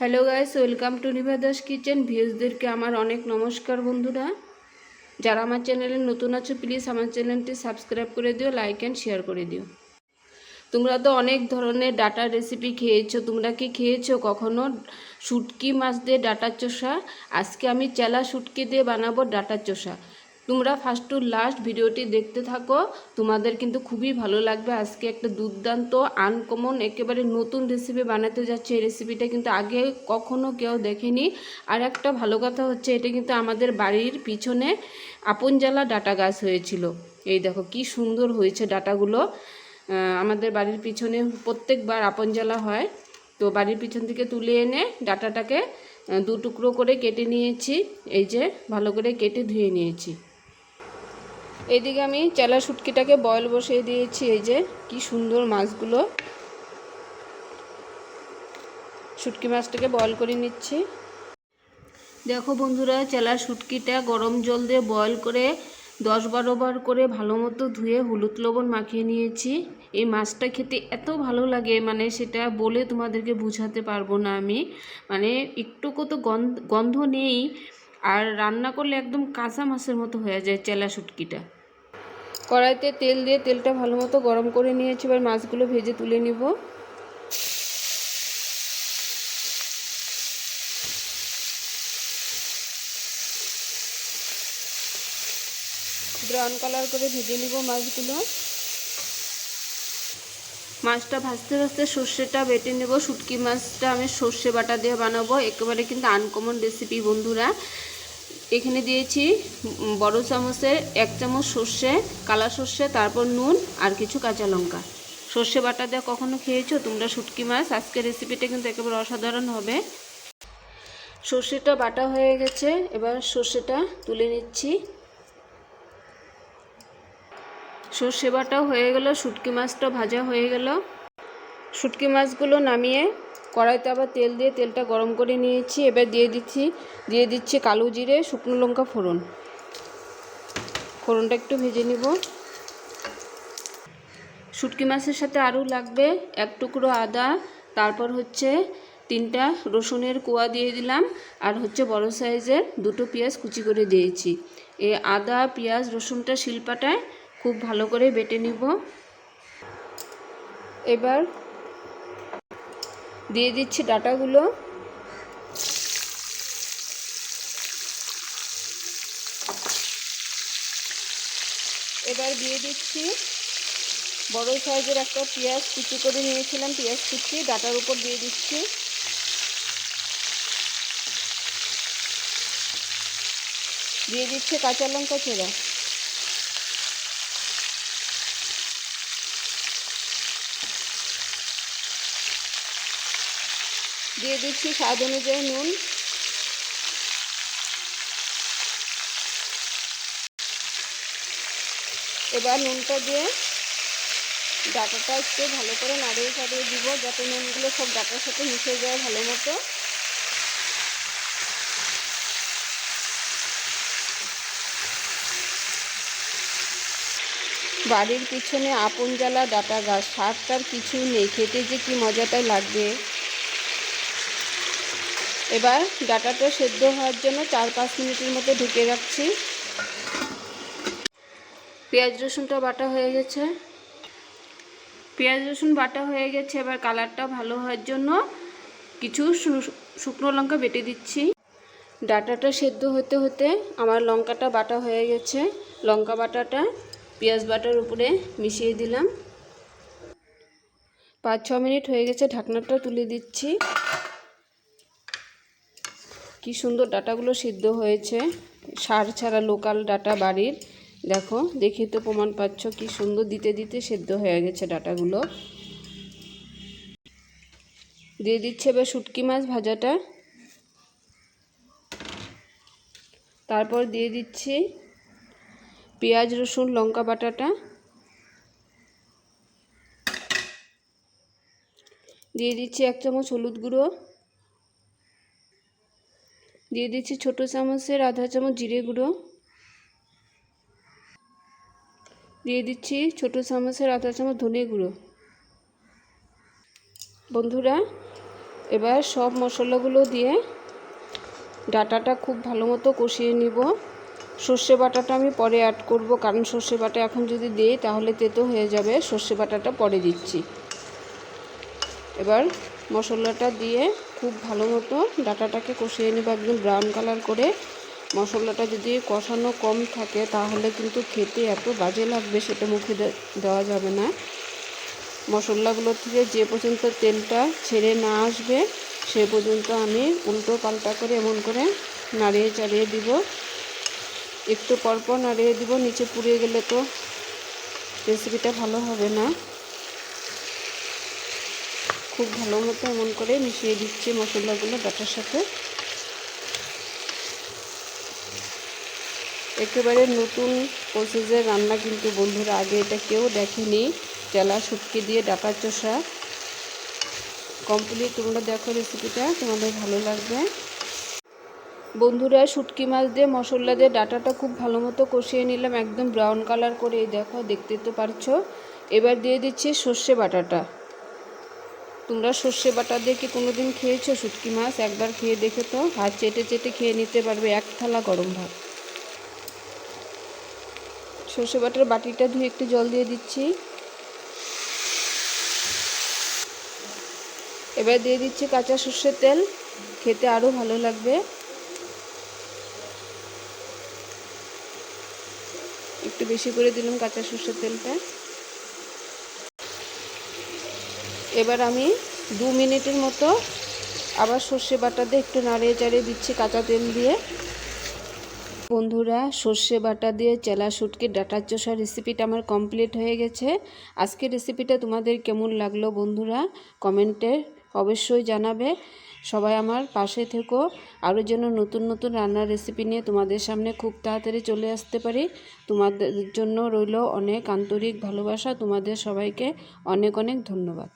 Hello guys, welcome to Nibha Das kitchen. ভিউজদেরকে আমার অনেক নমস্কার বন্ধুরা। যারা আমার চ্যানেলে নতুন আছো, প্লিজ আমার চ্যানেলটি সাবস্ক্রাইব করে দিও, লাইক অ্যান্ড শেয়ার করে দিও। তোমরা তো অনেক ধরনের ডাটা রেসিপি খেয়েছো, তোমরা কি খেয়েছো কখনো? শুটকি মাছ দিয়ে ডাটা চোষা। আজকে আমি চেলা শুটকি দিয়ে বানাবো ডাটা চোষা। তোমরা ফার্স্ট টু লাস্ট ভিডিওটি দেখতে থাকো। তোমাদের কিন্তু খুবই ভালো লাগবে। আজকে একটা দুর্দান্ত আনকমন একেবারে নতুন রেসিপি বানাতে যাচ্ছে। এই রেসিপিটা কিন্তু আগে কখনো কেউ দেখেনি। আর একটা ভালো কথা হচ্ছে, এটা কিন্তু আমাদের বাড়ির পিছনে আপনজালা ডাটা গাছ হয়েছিল। এই দেখো কি সুন্দর হয়েছে ডাটাগুলো। আমাদের বাড়ির পিছনে প্রত্যেকবার আপনজালা হয়। তো বাড়ির পিছন থেকে তুলে এনে ডাটাটাকে দু টুকরো করে কেটে নিয়েছি। এই যে, ভালো করে কেটে ধুয়ে নিয়েছি। এইদিকে আমি চেলা শুটকিটাকে বয়েল বসিয়ে দিয়েছি, এই যে কি সুন্দর মাছগুলো। শুটকি মাছটাকে বয়েল করে নিচ্ছি। দেখো বন্ধুরা চেলা শুটকিটা গরম জল দিয়ে বয়েল করে দশ বারো বার করে ভালো মতো ধুয়ে হলুদ লবণ মাখিয়ে নিয়েছি। এই মাছটা খেতে এত ভালো লাগে মানে সেটা বলে তোমাদেরকে বোঝাতে পারব না আমি। মানে একটুকু তো গন্ধ গন্ধ নেই, আর রান্না করলে একদম কাঁচা মাছের মতো হয়ে যায় চেলা শুটকিটা। কড়াইতে তেল দিয়ে তেলটা ভালো মতো গরম করে নিয়েছি, এবার মাছগুলো ভেজে তুলে নিব। ব্রাউন কালার করে ভেজে নিব মাছগুলো। মাছটা ভাজতে ভাজতে সর্ষেটা বেটে নেব। শুটকি মাছটা আমি সর্ষে বাটা দিয়ে বানাবো। একেবারে কিন্তু আনকমন রেসিপি বন্ধুরা। এখানে দিয়েছি বড় চামচের এক চামচ সর্ষে, কালা সর্ষে, তারপর নুন আর কিছু কাঁচা লঙ্কা। সর্ষে বাটা দিয়ে কখনো খেয়েছো? তোমরা শুটকি মাছ। আজকের রেসিপিটা কিন্তু একেবারে অসাধারণ হবে। সর্ষেটা বাটা হয়ে গেছে। এবার সর্ষেটা তুলে নিচ্ছি। সর্ষে বাটা হয়ে গেল। শুটকি মাছটা ভাজা হয়ে গেল। শুটকি মাছগুলো নামিয়ে কড়াইতে আবার তেল দিয়ে তেলটা গরম করে নিয়েছি, এবার দিয়ে দিচ্ছি দিয়ে দিচ্ছি কালো জিরে, শুকনো লঙ্কা ফোড়ন। ফোড়নটা একটু ভেজে নিব। শুটকি মাছের সাথে আরও লাগবে এক টুকরো আদা, তারপর হচ্ছে তিনটা রসুনের কোয়া দিয়ে দিলাম, আর হচ্ছে বড় সাইজের দুটো পেঁয়াজ কুচি করে দিয়েছি। এ আদা, পেঁয়াজ, রসুনটা শিলপাটায় খুব ভালো করে বেটে নিব। এবার দিয়ে দিচ্ছি ডাটাগুলো। এবার দিয়ে দিচ্ছি বড় সাইজের একটা পেঁয়াজ কুচি করে নিয়েছিলাম, পেঁয়াজ কুচি, ডাটার উপর দিয়ে দিচ্ছি। দিয়ে দিচ্ছে কাঁচা লঙ্কা চেরা। দিয়ে দিচ্ছি স্বাদ অনুযায়ী নুন। এবার নুনটা দিয়ে ডাটাটা একটু ভালো করে নাড়িয়ে চাড়িয়ে দিব, যাতে নুনগুলো সব ডাটার সাথে মিশে যায় ভালো মতো। বাড়ির পিছনে আপন জ্বালা ডাটা গাছ শাকটার কিছুই নেই, খেতে যে কি মজাটাই লাগবে। এবার ডাটাটা সেদ্ধ হওয়ার জন্য চার পাঁচ মিনিটের মতো ঢেকে রাখছি। পেঁয়াজ রসুনটা বাটা হয়ে গেছে। পেঁয়াজ রসুন বাটা হয়ে গেছে, এবার কালারটা ভালো হওয়ার জন্য কিছু শুকনো লঙ্কা বেটে দিচ্ছি। ডাটাটা সেদ্ধ হতে হতে আমার লঙ্কাটা বাটা হয়ে গেছে। লঙ্কা বাটাটা পেঁয়াজ বাটার উপরে মিশিয়ে দিলাম। পাঁচ ছ মিনিট হয়ে গেছে, ঢাকনাটা তুলে দিচ্ছি। কি সুন্দর ডাটাগুলো সিদ্ধ হয়েছে। সার ছাড়া লোকাল ডাটা বাড়ির। দেখো, দেখে তো প্রমাণ পাচ্ছ কি সুন্দর দিতে দিতে সেদ্ধ হয়ে গেছে ডাটাগুলো। দিয়ে দিচ্ছে এবার শুটকি মাছ ভাজাটা। তারপর দিয়ে দিচ্ছি পেঁয়াজ, রসুন, লঙ্কা বাটাটা। দিয়ে দিচ্ছি এক চামচ হলুদ গুঁড়ো। দিয়ে দিচ্ছি ছোটো চামচের আধা চামচ জিরে গুঁড়ো। দিয়ে দিচ্ছি ছোটো চামচের আধা চামচ ধনে গুঁড়ো। বন্ধুরা, এবার সব মশলাগুলো দিয়ে ডাটাটা খুব ভালো মতো কষিয়ে নিব। সর্ষে বাটাটা আমি পরে অ্যাড করব, কারণ সর্ষে বাটা এখন যদি দিই তাহলে তেতো হয়ে যাবে। সর্ষে বাটাটা পরে দিচ্ছি। এবার মশলাটা দিয়ে খুব ভালো মতো ডাটাটাকে কষিয়ে নেব, একদম ব্রাউন কালার করে। মশলাটা যদি কষানো কম থাকে, তাহলে কিন্তু খেতে এত বাজে লাগবে, সেটা মুখে দেওয়া যাবে না। মশলাগুলো থেকে যে পর্যন্ত তেলটা ছেড়ে না আসবে, সে পর্যন্ত আমি উল্টো পাল্টা করে এমন করে নাড়িয়ে চাড়িয়ে দিব। একটু পরপর নাড়িয়ে দিব, নিচে পুড়িয়ে গেলে তো রেসিপিটা ভালো হবে না। খুব ভালো মতো এমন করে মিশিয়ে দিচ্ছি মশলাগুলো ডাটার সাথে। একেবারে নতুন প্রসেসের রান্না কিন্তু বন্ধুরা, আগে এটা কেউ দেখেনি। চেলা শুটকি দিয়ে ডাটা চষা। কমপ্লিট তোমরা দেখো রেসিপিটা তোমাদের ভালো লাগবে। বন্ধুরা, শুটকি মাছ দিয়ে মশলা দিয়ে ডাটাটা খুব ভালো মতো কষিয়ে নিলাম, একদম ব্রাউন কালার করে এই দেখো, দেখতে তো পারছ। এবার দিয়ে দিচ্ছি সর্ষে বাটাটা। তোমরা সর্ষে বাটা দিয়ে কি কোনো দিন খেয়েছো? শুটকি মাছ একবার খেয়ে দেখে তো। হাত চেটে চেটে খেয়ে নিতে পারবে এক থালা গরম ভাত। সর্ষে বাটার বাটিটা ধুয়ে একটু জল দিয়ে দিচ্ছি। এবার দিয়ে দিচ্ছি কাঁচা সর্ষের তেল। খেতে আরও ভালো লাগবে। একটু বেশি করে দিলাম কাঁচা সর্ষের তেলটা। এবার আমি দু মিনিটের মতো আবার সর্ষে বাটা দিয়ে একটু নাড়িয়ে চাড়িয়ে দিচ্ছি কাঁচা তেল দিয়ে। বন্ধুরা, সর্ষে বাটা দিয়ে চেলা শুটকি, ডাটার চষা রেসিপিটা আমার কমপ্লিট হয়ে গেছে। আজকের রেসিপিটা তোমাদের কেমন লাগল বন্ধুরা কমেন্টে অবশ্যই জানাবে। সবাই আমার পাশে থেকো। আরও যেন নতুন নতুন রান্নার রেসিপি নিয়ে তোমাদের সামনে খুব তাড়াতাড়ি চলে আসতে পারি। তোমাদের জন্য রইল অনেক আন্তরিক ভালোবাসা। তোমাদের সবাইকে অনেক অনেক ধন্যবাদ।